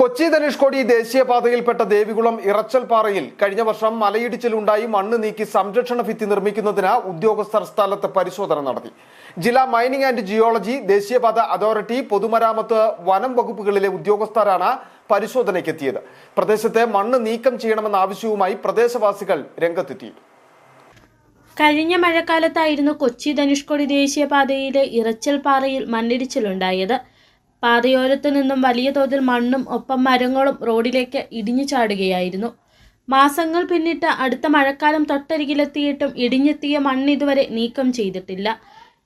കൊച്ചി ധനുഷ്കോടി ദേശീയപാതയിൽപ്പെട്ട ദേവികുളം ഇറച്ചൽപാറയിൽ കഴിഞ്ഞ വർഷം മലയിടിച്ചിലുണ്ടായി മണ്ണ് നീക്കി സംരക്ഷണ ഭിത്തി നിർമ്മിക്കുന്നതിന് ഉദ്യോഗസ്ഥർ സ്ഥലത്ത് പരിശോധന നടത്തി. ജില്ലാ മൈനിങ് ആൻഡ് ജിയോളജി ദേശീയപാത അതോറിറ്റി പൊതുമരാമത്ത് വനം വകുപ്പുകളിലെ ഉദ്യോഗസ്ഥരാണ് പരിശോധനയ്ക്കെത്തിയത്. പ്രദേശത്തെ മണ്ണ് നീക്കം ചെയ്യണമെന്ന ആവശ്യവുമായി പ്രദേശവാസികൾ രംഗത്തെത്തി. കഴിഞ്ഞ മഴക്കാലത്തായിരുന്നു കൊച്ചി ധനുഷ്കോടി ദേശീയപാതയിലെ ഇറച്ചൽപാറയിൽ മണ്ണിടിച്ചിലുണ്ടായത്. പാതയോരത്തു നിന്നും വലിയ തോതിൽ മണ്ണും ഒപ്പം മരങ്ങളും റോഡിലേക്ക് ഇടിഞ്ഞു ചാടുകയായിരുന്നു. മാസങ്ങൾ പിന്നിട്ട് അടുത്ത മഴക്കാലം തൊട്ടരികിലെത്തിയിട്ടും ഇടിഞ്ഞെത്തിയ മണ്ണ് ഇതുവരെ നീക്കം ചെയ്തിട്ടില്ല.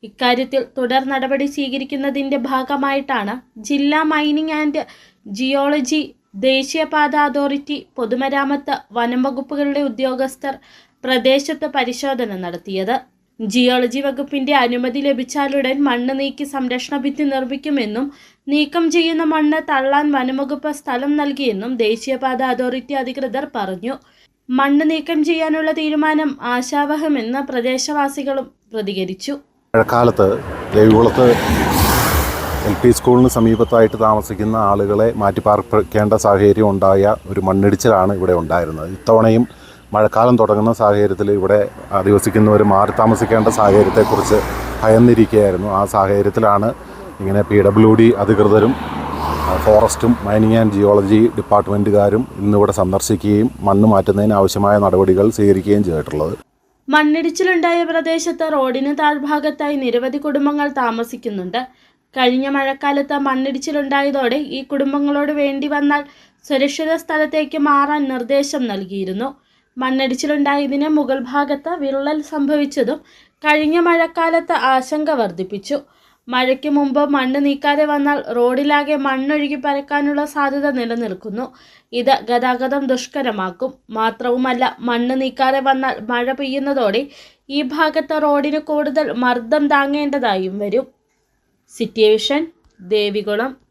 ഇക്കാര്യത്തിൽ തുടർ നടപടി സ്വീകരിക്കുന്നതിന്റെ ഭാഗമായിട്ടാണ് ജില്ലാ മൈനിങ് ആൻഡ് ജിയോളജി ദേശീയപാത അതോറിറ്റി പൊതുമരാമത്ത് വനം വകുപ്പുകളുടെ ഉദ്യോഗസ്ഥർ പ്രദേശത്ത് പരിശോധന നടത്തിയത്. ജിയോളജി വകുപ്പിന്റെ അനുമതി ലഭിച്ചാലുടൻ മണ്ണ് നീക്കി സംരക്ഷണ ഭിത്തി നിർമ്മിക്കുമെന്നും നീക്കം ചെയ്യുന്ന മണ്ണ് തള്ളാൻ വനംവകുപ്പ് സ്ഥലം നൽകിയെന്നും ദേശീയപാത അതോറിറ്റി അധികൃതർ പറഞ്ഞു. മണ്ണ് നീക്കം ചെയ്യാനുള്ള തീരുമാനം ആശാവഹമെന്ന് പ്രദേശവാസികളും പ്രതികരിച്ചു. മഴക്കാലത്ത് ദേവികുളത്ത് എൽ പി സ്കൂളിന് സമീപത്തായിട്ട് താമസിക്കുന്ന ആളുകളെ മാറ്റിപ്പാർപ്പിക്കേണ്ട സാഹചര്യം ഉണ്ടായ ഒരു മണ്ണിടിച്ചിലാണ് ഇവിടെ ഉണ്ടായിരുന്നത്. ഇത്തവണയും മഴക്കാലം തുടങ്ങുന്ന സാഹചര്യത്തിൽ ഇവിടെ അധിവസിക്കുന്നവർ മാറി താമസിക്കേണ്ട സാഹചര്യത്തെക്കുറിച്ച് ഭയന്നിരിക്കുകയായിരുന്നു. ആ സാഹചര്യത്തിലാണ് ഇങ്ങനെ പി ഡബ്ല്യു ഡി അധികൃതരും ഫോറസ്റ്റും മൈനിങ് ആൻഡ് ജിയോളജി ഡിപ്പാർട്ട്മെന്റുകാരും ഇന്നിവിടെ സന്ദർശിക്കുകയും മണ്ണ് മാറ്റുന്നതിന് ആവശ്യമായ നടപടികൾ സ്വീകരിക്കുകയും ചെയ്തിട്ടുള്ളത്. മണ്ണിടിച്ചിലുണ്ടായ പ്രദേശത്ത് റോഡിന് താഴ്ഭാഗത്തായി നിരവധി കുടുംബങ്ങൾ താമസിക്കുന്നുണ്ട്. കഴിഞ്ഞ മഴക്കാലത്ത് മണ്ണിടിച്ചിലുണ്ടായതോടെ ഈ കുടുംബങ്ങളോട് വേണ്ടി വന്നാൽ സുരക്ഷിത സ്ഥലത്തേക്ക് മാറാൻ നിർദ്ദേശം നൽകിയിരുന്നു. മണ്ണിടിച്ചിലുണ്ടായതിന് മുകൾ ഭാഗത്ത് വിള്ളൽ സംഭവിച്ചതും കഴിഞ്ഞ മഴക്കാലത്ത് ആശങ്ക വർദ്ധിപ്പിച്ചു. മഴയ്ക്ക് മുമ്പ് മണ്ണ് നീക്കാതെ വന്നാൽ റോഡിലാകെ മണ്ണൊഴുകി പരക്കാനുള്ള സാധ്യത നിലനിൽക്കുന്നു. ഇത് ഗതാഗതം ദുഷ്കരമാക്കും. മാത്രവുമല്ല മണ്ണ് നീക്കാതെ വന്നാൽ മഴ പെയ്യുന്നതോടെ ഈ ഭാഗത്ത് റോഡിന് കൂടുതൽ മർദ്ദം താങ്ങേണ്ടതായും വരും. സിറ്റുവേഷൻ ദേവികുളം.